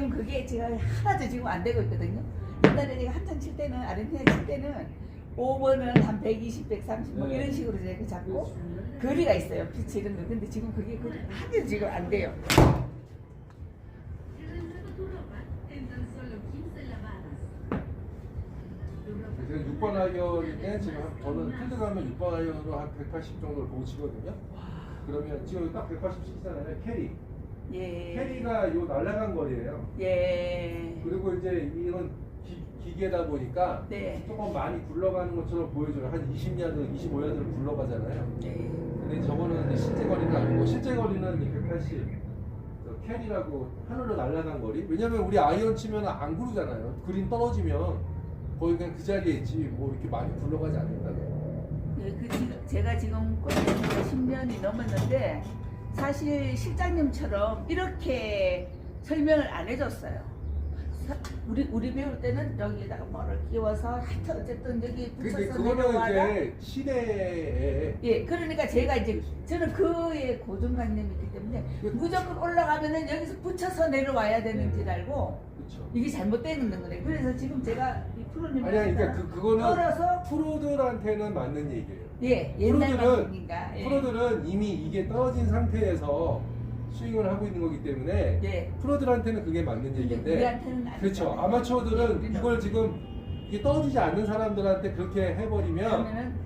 지금 그게 제가 하나도 지금 안 되고 있거든요. 옛날에 제가 한창 칠 때는 아르헨티나 칠 때는 5번은 한 120, 130뭐 네. 이런 식으로 제가 잡고 거리가 있어요. 피치 이런 거. 근데 지금 그게 거리 하나도 지금 안 돼요. en tan solo 15 lavadas. 제가 6번 아이언인데 지금 한- 저는 필드 가면 6번 아이언으로 한 180 정도를 보고 치거든요. 그러면 지금 딱 180 치잖아요. 캐리. 예. 캐리가 요 날아간 거리예요. 예. 그리고 이제 이건 기, 기계다 보니까 네. 조금 많이 굴러가는 것처럼 보여줘요. 한 20야드, 25야드를 굴러가잖아요. 네. 근데 저거는 이제 실제 거리는 아니고 실제 거리는 이제 180. 저 캐리라고 하늘로 날아간 거리. 왜냐면 우리 아이언 치면 안 구르잖아요. 그린 떨어지면 거의 그냥 그 자리에 있지 뭐 이렇게 많이 굴러가지 않는다고. 예, 그 지금 제가 지금 꼴찌가 10년이 넘었는데 사실 실장님처럼 이렇게 설명을 안 해줬어요. 사- 우리 우리 배울 때는 여기에다가 뭐를 끼워서 하여튼 어쨌든 여기 근데 붙여서 내려와라. 이제 시대에 예, 그러니까 제가 이제 저는 그의 고정관념이 있기 때문에 그- 무조건 올라가면은 여기서 붙여서 내려와야 되는 줄 알고 그렇죠. 이게 잘못되는 거예요. 그래서 지금 제가 이 프로님 아니 아니 그러니까 그 그거는 떨어서 프로들한테는 맞는 얘기예요. 예 옛날 프로들은 예. 프로들은 이미 이게 떨어진 상태에서 스윙을 하고 있는 거기 때문에 예. 프로들한테는 그게 맞는 근데 얘기인데 우리한테는 안 그렇죠. 아마추어들은 우리는 이걸 지금 이게 떨어지지 않는 사람들한테 그렇게 해버리면 그러면은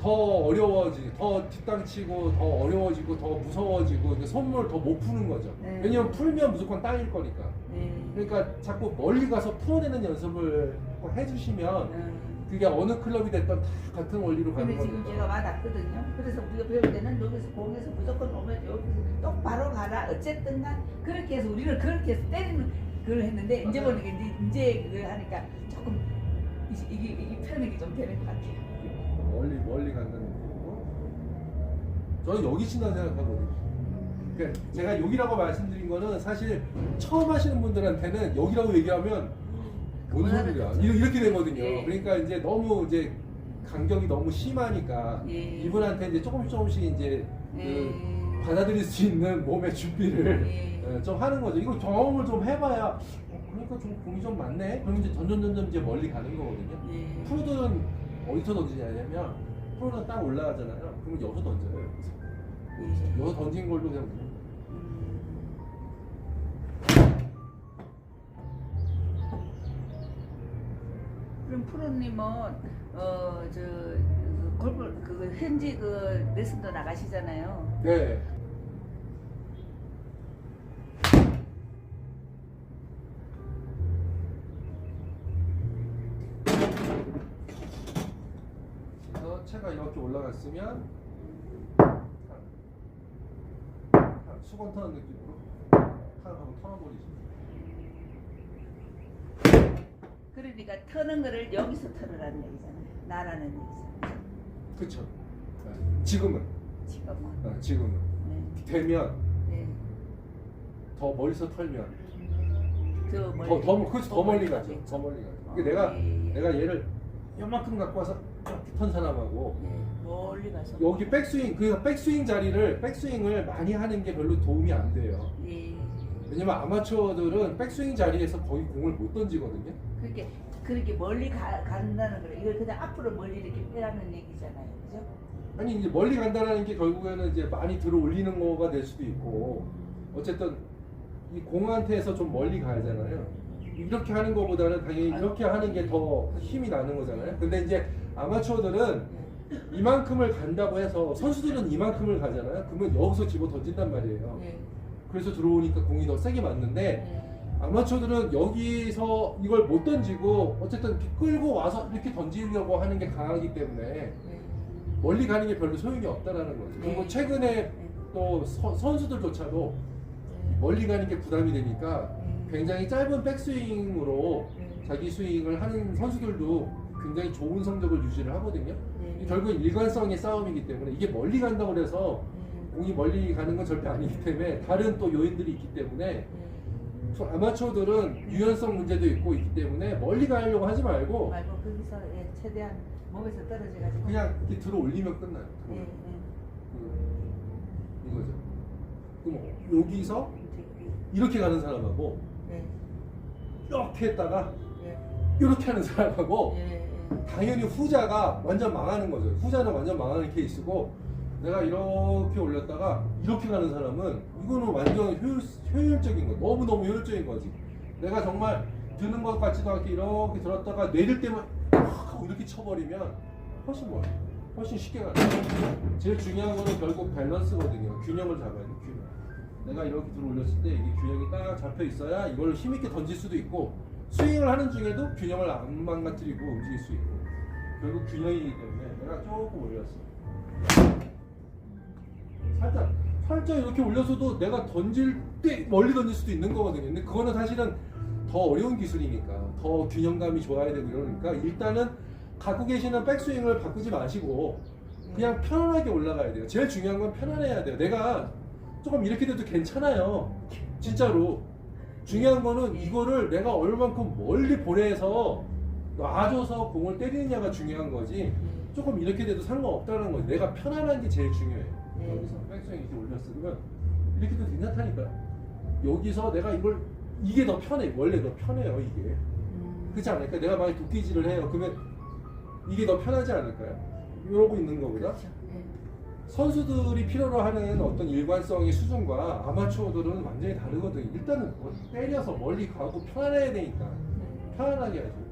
더 어려워지, 더 뒷땅치고 더 어려워지고 더 무서워지고 이제 손을 더못 푸는 거죠. 네. 왜냐면 풀면 무조건 땅일 거니까. 예. 그러니까 자꾸 멀리 가서 풀어내는 연습을 꼭 해주시면 음. 그게 어느 클럽이 됐든 다 같은 원리로 가는 근데 지금 거니까. 제가 와닿거든요. 그래서 우리가 배울 때는 여기서 공에서 무조건 오면 여기서 똑바로 가라. 어쨌든 간 그렇게 해서 우리는 그렇게 해서 때리는 그걸 했는데 이제 맞아요. 보니까 이제, 이제 그걸 하니까 조금 이제 이게 이게 편하게 좀 되는 것 같아요. 멀리 멀리 간다는 얘기고. 저는 여기 친다고 생각하거든요. 그러니까 제가 여기라고 말씀드린 거는 사실 처음 하시는 분들한테는 여기라고 얘기하면 뭔 소리야 거죠. 이렇게, 이렇게 되거든요. 예. 그러니까 이제 너무 이제 간격이 너무 심하니까 예. 이분한테 이제 조금씩 조금씩 이제 그 예. 받아들일 수 있는 몸의 준비를 예. 어, 좀 하는 거죠. 이거 경험을 좀 해봐야 어, 그러니까 좀 공이 좀 맞네. 그럼 이제 점점 점점 이제 멀리 가는 거거든요. 예. 프로들은 어디서 던지냐면 프로는 딱 올라가잖아요. 그러면 여기서 던져요. 여기서. 예. 여기서 던진 걸로 그냥 음. 그럼 프로님은 어저 골프 그 현지 그 레슨도 나가시잖아요. 네. 채가 이렇게 올라갔으면 수건 터는 느낌으로 탁 하고 털어버리죠. 그러니까 터는 거를 여기서 털으라는 얘기잖아요. 나라는 얘기잖아요. 그쵸. 네. 지금은. 지금은. 어, 지금은. 네. 되면 네. 더 멀리서 털면 더 멀리. 더, 더, 그렇지, 더 멀리 가죠. 더 멀리 가죠. 어, 내가, 예, 예. 내가 얘를 요만큼 갖고 와서 턴 사람하고 네. 멀리 가서. 여기 백스윙, 그러니까 백스윙 자리를, 백스윙을 많이 하는 게 별로 도움이 안 돼요. 예. 왜냐면 아마추어들은 백스윙 자리에서 거의 공을 못 던지거든요. 그렇게 그렇게 멀리 가, 간다는 거예요. 이걸 그냥 앞으로 멀리 이렇게 빼라는 얘기잖아요. 그죠? 아니, 이제 멀리 간다는 게 결국에는 이제 많이 들어 올리는 거가 될 수도 있고, 어쨌든 이 공한테서 좀 멀리 가야잖아요. 이렇게 하는 것보다는 당연히 이렇게 하는 게 더 힘이 나는 거잖아요. 근데 이제 아마추어들은 이만큼을 간다고 해서 선수들은 이만큼을 가잖아요. 그러면 여기서 집어 던진단 말이에요. 네. 그래서 들어오니까 공이 더 세게 맞는데 네. 아마추어들은 여기서 이걸 못 던지고 어쨌든 이렇게 끌고 와서 이렇게 던지려고 하는 게 강하기 때문에 네. 멀리 가는 게 별로 소용이 없다라는 거죠. 그리고 네. 최근에 네. 또 서- 선수들조차도 네. 멀리 가는 게 부담이 되니까 네. 굉장히 짧은 백스윙으로 네. 자기 스윙을 하는 선수들도 굉장히 좋은 성적을 유지를 하거든요. 네. 결국은 일관성의 싸움이기 때문에 이게 멀리 간다고 해서 네. 공이 멀리 가는 건 절대 아니기 때문에 다른 또 요인들이 있기 때문에 네. 저 아마추어들은 유연성 문제도 있고 있기 때문에 멀리 가려고 하지 말고 말고 거기서 예, 최대한 몸에서 떨어져 가지고. 그냥 이렇게 들어 올리면 끝나요. 예, 예. 그, 이거죠. 그럼 여기서 이렇게 가는 사람하고 네. 이렇게 했다가 예. 이렇게 하는 사람하고 예. 예. 당연히 후자가 완전 망하는 거죠. 후자는 완전 망하는 케이스고 내가 이렇게 올렸다가 이렇게 가는 사람은 이거는 완전 효율, 효율적인 거 너무너무 효율적인 거지. 내가 정말 드는 것 같지도 않게 이렇게 들었다가 내릴 때만 확 하고 이렇게 쳐버리면 훨씬 뭐 훨씬 쉽게 가는 거예요. 제일 중요한 거는 결국 밸런스거든요. 균형을 잡아야 돼. 균형. 내가 이렇게 들어 올렸을 때 이게 균형이 딱 잡혀 있어야 이걸 힘있게 던질 수도 있고 스윙을 하는 중에도 균형을 안 망가뜨리고 움직일 수 있고 결국 균형이기 때문에 내가 조금 올렸어. 살짝 살짝 이렇게 올려서도 내가 던질 때 멀리 던질 수도 있는 거거든요. 근데 그거는 사실은 더 어려운 기술이니까 더 균형감이 좋아야 되고 이러니까 일단은 갖고 계시는 백스윙을 바꾸지 마시고 그냥 편안하게 올라가야 돼요. 제일 중요한 건 편안해야 돼요. 내가 조금 이렇게 돼도 괜찮아요. 진짜로. 중요한 거는 이거를 내가 얼만큼 멀리 보내서 놔줘서 공을 때리느냐가 중요한 거지. 조금 이렇게 돼도 상관없다는 거지. 내가 편안한 게 제일 중요해요. 네. 여기서 백스윙 이렇게 올렸으면 이렇게 돼도 괜찮다니까. 여기서 내가 이걸 이게 더 편해. 원래 더 편해요 이게. 음. 그렇지 않을까? 내가 만약 도끼질을 해요. 그러면 이게 더 편하지 않을까요? 이러고 있는 거보다 그렇죠. 예. 선수들이 필요로 하는 어떤 일관성의 수준과 아마추어들은 완전히 다르거든요. 일단은 뭐 때려서 멀리 가고 편안해야 되니까 네. 편안하게 하죠.